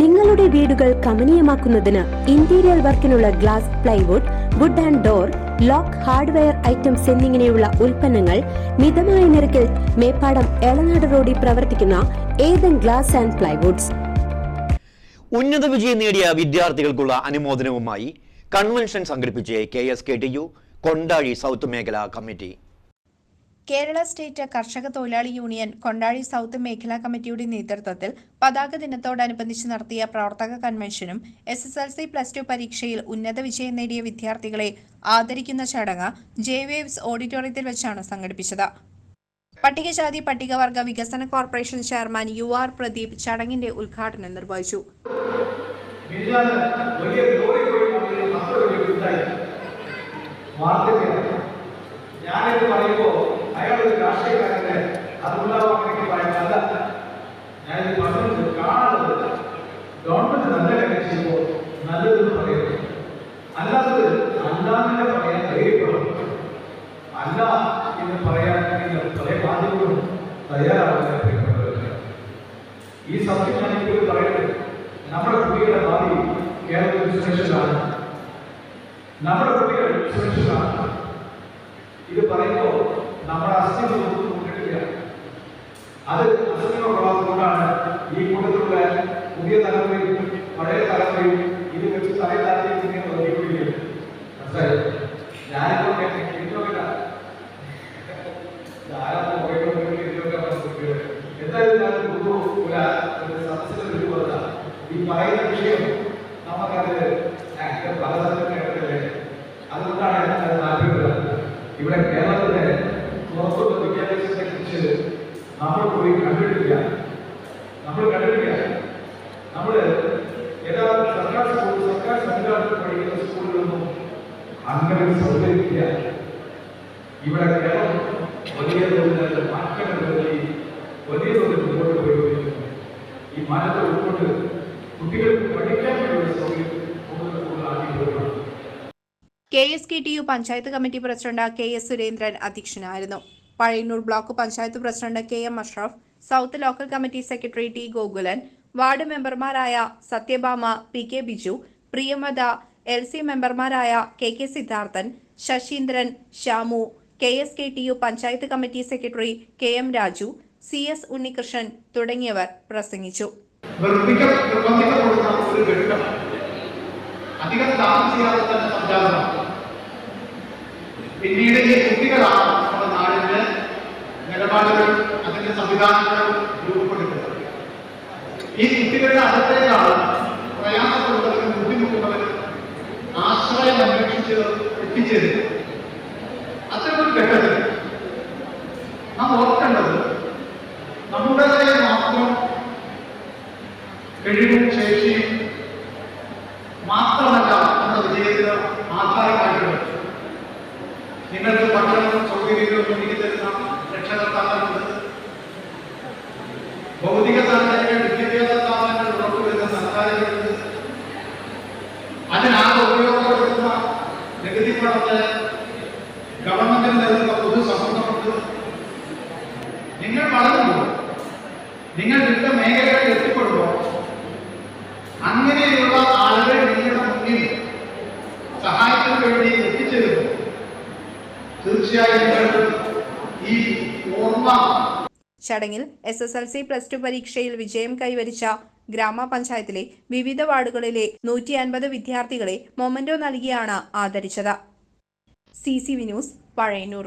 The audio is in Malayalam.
നിങ്ങളുടെ വീടുകൾ കമനീയമാക്കുന്നതിന് interior വർക്കിനുള്ള glass plywood wood and door lock hardware items എന്നിങ്ങനെയുള്ള ഉൽപ്പന്നങ്ങൾ മിതമായ നിരക്കിൽ മേപ്പാടം എളനാട് റോഡിൽ പ്രവർത്തിക്കുന്ന ഏതൻ ഗ്ലാസ് ആൻഡ് പ്ലൈവുഡ്സ് ഉന്നത വിജയം നേടിയ വിദ്യാർത്ഥികൾക്കുള്ള അനുമോദനവുമായി കൺവെൻഷൻ സംഘടിപ്പിച്ച് K S K T U Kondazhi south മേഖല കമ്മിറ്റി. കേരള സ്റ്റേറ്റ് കർഷക തൊഴിലാളി യൂണിയൻ കൊണ്ടാഴി സൗത്ത് മേഖലാ കമ്മിറ്റിയുടെ നേതൃത്വത്തിൽ പതാക ദിനത്തോടനുബന്ധിച്ച് നടത്തിയ പ്രവർത്തക കൺവെൻഷനും S S L C plus two പരീക്ഷയിൽ ഉന്നത വിജയം നേടിയ വിദ്യാർത്ഥികളെ ആദരിക്കുന്ന ചടങ്ങ് ജെ വേവ്സ് ഓഡിറ്റോറിയത്തിൽ വെച്ചാണ് സംഘടിപ്പിച്ചത്. പട്ടികജാതി പട്ടികവർഗ വികസന corporation chairman U R Pradeep ചടങ്ങിന്റെ ഉദ്ഘാടനം നിർവഹിച്ചു. ഞാനിത് വലിയ നല്ലതെന്ന് പറയുന്നത് അല്ലാത്തത് അല്ലാതെ പറയാൻ ധൈര്യപ്പെടും അല്ല എന്ന് പറയാൻ നിങ്ങൾ പല മാധ്യമങ്ങളും തയ്യാറാവുന്ന പ്രിയപ്പെട്ടവരല്ലേ. ഈ സത്യം ഞാൻ ഇപ്പോൾ പറയുന്നത് നമ്മുടെ കുട്ടികളുടെ ഭാവി കേരളത്തിൽ സുരക്ഷിതമാണ് നമ്മുടെ കുട്ടികൾ സുരക്ഷിതമാണ് ഇത് പറയുമ്പോൾ നമ്മുടെ അസ്ഥികൾ ഒന്നും കൊണ്ടിട്ടില്ല അത് അസ്ഥികളുള്ളതുകൊണ്ടാണ് ഈ കൂട്ടത്തിലുള്ള പുതിയ തലമുറയും പഴയ തലമുറയും ഇത് വെച്ച് തലയിലാക്കി ഇങ്ങനെ ഒതുക്കിക്കൊണ്ടിരിക്കുന്നത് മനസ്സിലായി? ഞാനിപ്പോ കേട്ടില്ല ധാരാളം പോയിക്കൊണ്ടിരിക്കുന്ന ഇതിലൊക്കെ നമുക്ക് എന്തായാലും ഞാൻ ഒരു ഒരു സദസ്സിൽ വരുമ്പോൾ ഈ പറയുന്ന വിഷയം നമുക്കത് പല സ്ഥലത്തും കേട്ടിട്ടില്ലേ? അതുകൊണ്ടാണ് അത് താല്പര്യപ്പെടുന്നത്. ഇവിടെ കേരളത്തിലെ പുറത്തുള്ള വിദ്യാഭ്യാസത്തെ കുറിച്ച് നമ്മൾ പോയി കണ്ടിട്ടില്ല നമ്മൾ കണ്ടിട്ടില്ല നമ്മൾ സർക്കാർ സ്കൂൾ സർക്കാർ ഇവിടെ ഈ പഠിക്കാൻ K S K T U panchayat committee president K S Surendran അധ്യക്ഷനായിരുന്നു. Pazhayannur block panchayat president K M Ashraf south local committee secretary T Gokulan ward മെമ്പർമാരായ Sathyabhama P K Biju Priyamatha L C മെമ്പർമാരായ K K Siddharthan Sasheendran Shamu K S K T U panchayat committee secretary K M Raju C S Unnikrishnan തുടങ്ങിയവർ പ്രസംഗിച്ചു. പിന്നീട് ഈ കുട്ടികളാണ് നമ്മുടെ നാടിന്റെ നിലപാടുകൾ അതിന്റെ രൂപപ്പെടുത്തുന്നത് ഈ കുട്ടികളുടെ അകത്തേക്കാണ് പ്രയാസപ്പെടുന്നവരും ബുദ്ധിമുട്ടുള്ളവരും ആശ്രയം അന്വേഷിച്ച് എത്തിച്ചേരുന്നത്. അത്തരമൊരു ഘട്ടത്തിൽ നാം ഓർക്കേണ്ടത് നമ്മുടേതായ മാത്രം കഴിവും ശേഷിയും മാത്രമല്ല നമ്മുടെ വിജയത്തിന് ആധാരമായിട്ടുള്ളത്. നിങ്ങൾക്ക് ഭക്ഷണം സൗകര്യങ്ങളും ഒരുക്കി തരുന്ന രക്ഷകർത്താക്കളുണ്ട് ഭൗതിക സാഹചര്യങ്ങൾ പണത്തെ ഗവൺമെന്റിന് നൽകുന്ന പൊതുസമൂഹമുണ്ട് നിങ്ങൾ വളരുമ്പോൾ നിങ്ങൾ വിവിധ മേഖലകളിൽ എത്തിപ്പെടുമ്പോൾ അങ്ങനെയുള്ള ആളുകൾ നിങ്ങളുടെ മുന്നിൽ സഹായത്തിന് വേണ്ടി എത്തിച്ചേരുന്നു. തീർച്ചയായും ഈ ഓർമ്മ ചടങ്ങിൽ S S L C plus two പരീക്ഷയിൽ വിജയം കൈവരിച്ച ഗ്രാമപഞ്ചായത്തിലെ വിവിധ വാർഡുകളിലെ നൂറ്റി അൻപത് വിദ്യാർത്ഥികളെ മൊമന്റോ നൽകിയാണ് ആദരിച്ചത്. C C V news Pazhayannur